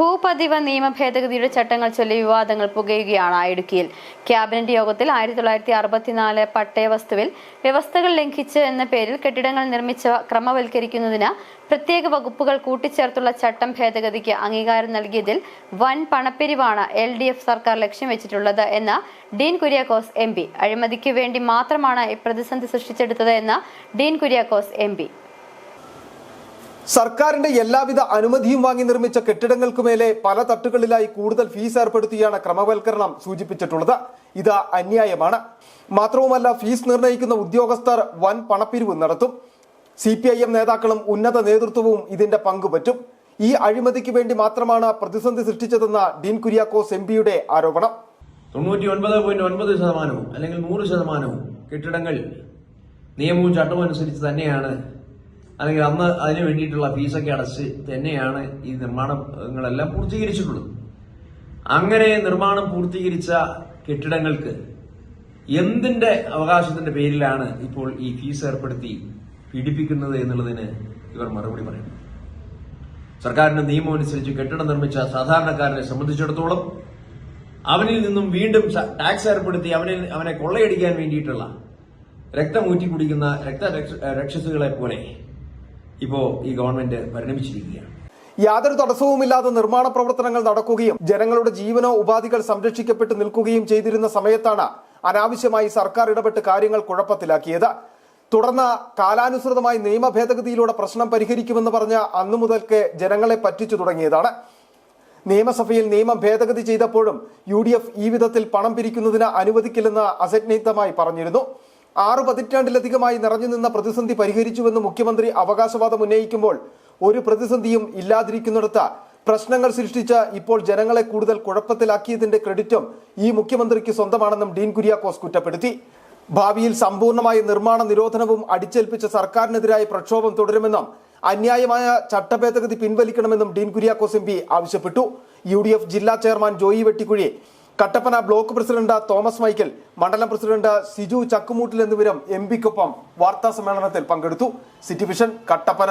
ഭൂപതിവ നിയമ ഭേദഗതിയുടെ ചട്ടങ്ങൾ ചൊല്ലി വിവാദങ്ങൾ പുകയുകയാണ് ഇടുക്കിയിൽ. ക്യാബിനറ്റ് യോഗത്തിൽ ആയിരത്തി തൊള്ളായിരത്തി അറുപത്തിനാല് പട്ടയ വസ്തുവിൽ വ്യവസ്ഥകൾ ലംഘിച്ച് എന്ന പേരിൽ കെട്ടിടങ്ങൾ നിർമ്മിച്ചവ ക്രമവൽക്കരിക്കുന്നതിന് പ്രത്യേക വകുപ്പുകൾ കൂട്ടിച്ചേർത്തുള്ള ചട്ടം ഭേദഗതിക്ക് അംഗീകാരം നൽകിയതിൽ വൻ പണപ്പിരിവാണ് എൽ ഡി എഫ് സർക്കാർ ലക്ഷ്യം വെച്ചിട്ടുള്ളത് എന്ന് ഡീൻ കുര്യാക്കോസ് എം പി. അഴിമതിക്ക് വേണ്ടി മാത്രമാണ് ഈ പ്രതിസന്ധി സൃഷ്ടിച്ചെടുത്തത് എന്ന് ഡീൻ കുര്യാക്കോസ് എം പി. സർക്കാരിന്റെ എല്ലാവിധ അനുമതിയും വാങ്ങി നിർമ്മിച്ച കെട്ടിടങ്ങൾക്കു മേലെ പല തട്ടുകളിലായി കൂടുതൽ ഫീസ് ഏർപ്പെടുത്തിയാണ് ക്രമവൽക്കരണം സൂചിപ്പിച്ചിട്ടുള്ളത്. ഇത് അന്യായമാണ്. മാത്രവുമല്ല ഫീസ് നിർണയിക്കുന്ന ഉദ്യോഗസ്ഥർ വൻ പണപ്പിരിവ് നടത്തും. സി പി ഐ എം നേതാക്കളും ഉന്നത നേതൃത്വവും ഇതിന്റെ പങ്കുപറ്റും. ഈ അഴിമതിക്ക് വേണ്ടി മാത്രമാണ് പ്രതിസന്ധി സൃഷ്ടിച്ചതെന്ന ഡീൻ കുര്യാക്കോസ് എം പിയുടെ ആരോപണം. തൊണ്ണൂറ്റി ഒൻപത് പോയിന്റ് ഒൻപത് ശതമാനവും അല്ലെങ്കിൽ നൂറ് ശതമാനവും കെട്ടിടങ്ങൾ നിയമവും ചട്ടവും അനുസരിച്ച് തന്നെയാണ് അല്ലെങ്കിൽ അന്ന് അതിന് വേണ്ടിയിട്ടുള്ള ഫീസൊക്കെ അടച്ച് തന്നെയാണ് ഈ നിർമ്മാണങ്ങളെല്ലാം പൂർത്തീകരിച്ചിട്ടുള്ളത്. അങ്ങനെ നിർമ്മാണം പൂർത്തീകരിച്ച കെട്ടിടങ്ങൾക്ക് എന്തിന്റെ അവകാശത്തിന്റെ പേരിലാണ് ഇപ്പോൾ ഈ ഫീസ് ഏർപ്പെടുത്തി പീഡിപ്പിക്കുന്നത് എന്നുള്ളതിന് ഇവർ മറുപടി പറയുന്നു. സർക്കാരിന്റെ നിയമം അനുസരിച്ച് കെട്ടിടം നിർമ്മിച്ച സാധാരണക്കാരനെ സംബന്ധിച്ചിടത്തോളം അവനിൽ നിന്നും വീണ്ടും ടാക്സ് ഏർപ്പെടുത്തി അവനിൽ അവനെ കൊള്ളയടിക്കാൻ വേണ്ടിയിട്ടുള്ള രക്തം ഊറ്റി കുടിക്കുന്ന രക്ത രക്ഷസുകളെ പോലെ ഇപ്പോ ഈ ഗവൺമെന്റ് പരിണമിച്ചിരിക്കുകയാണ്. യാതൊരു തടസ്സവുമില്ലാതെ നിർമ്മാണ പ്രവർത്തനങ്ങൾ നടക്കുകയും ജനങ്ങളുടെ ജീവനോ ഉപാധികൾ സംരക്ഷിക്കപ്പെട്ട് നിൽക്കുകയും ചെയ്തിരുന്ന സമയത്താണ് അനാവശ്യമായി സർക്കാർ ഇടപെട്ട് കാര്യങ്ങൾ കുഴപ്പത്തിലാക്കിയത്. തുടർന്ന് കാലാനുസൃതമായി നിയമ ഭേദഗതിയിലൂടെ പ്രശ്നം പരിഹരിക്കുമെന്ന് പറഞ്ഞ അന്നു മുതൽക്ക് ജനങ്ങളെ പറ്റിച്ചു തുടങ്ങിയതാണ്. നിയമസഭയിൽ നിയമം ഭേദഗതി ചെയ്തപ്പോഴും യു ഡി എഫ് ഈ വിധത്തിൽ പണം പിരിക്കുന്നതിന് അനുവദിക്കില്ലെന്ന് അസജ്ഞിതമായി പറഞ്ഞിരുന്നു. ആറു പതിറ്റാണ്ടിലധികമായി നിറഞ്ഞു നിന്ന പ്രതിസന്ധി പരിഹരിച്ചുവെന്ന് മുഖ്യമന്ത്രി അവകാശവാദം ഉന്നയിക്കുമ്പോൾ ഒരു പ്രതിസന്ധിയും ഇല്ലാതിരിക്കുന്നിടത്ത് പ്രശ്നങ്ങൾ സൃഷ്ടിച്ച ഇപ്പോൾ ജനങ്ങളെ കൂടുതൽ കുഴപ്പത്തിലാക്കിയതിന്റെ ക്രെഡിറ്റും ഈ മുഖ്യമന്ത്രിക്ക് സ്വന്തമാണെന്നും ഡീൻ കുര്യാക്കോസ് കുറ്റപ്പെടുത്തി. ഭാവിയിൽ സമ്പൂർണമായ നിർമ്മാണ നിരോധനവും അടിച്ചേൽപ്പിച്ച സർക്കാരിനെതിരായ പ്രക്ഷോഭം തുടരുമെന്നും അന്യായമായ ചട്ടഭേദഗതി പിൻവലിക്കണമെന്നും ഡീൻ കുര്യാക്കോസ് എം ആവശ്യപ്പെട്ടു. യു ജില്ലാ chairman Joy Vettikuzhy Kattappana block president Thomas Michael മണ്ഡലം പ്രസിഡന്റ് സിജു ചക്കുമൂട്ടിൽ എന്നിവരും എം പിക്കൊപ്പം വാർത്താ സമ്മേളനത്തിൽ പങ്കെടുത്തു. City vision Kattappana.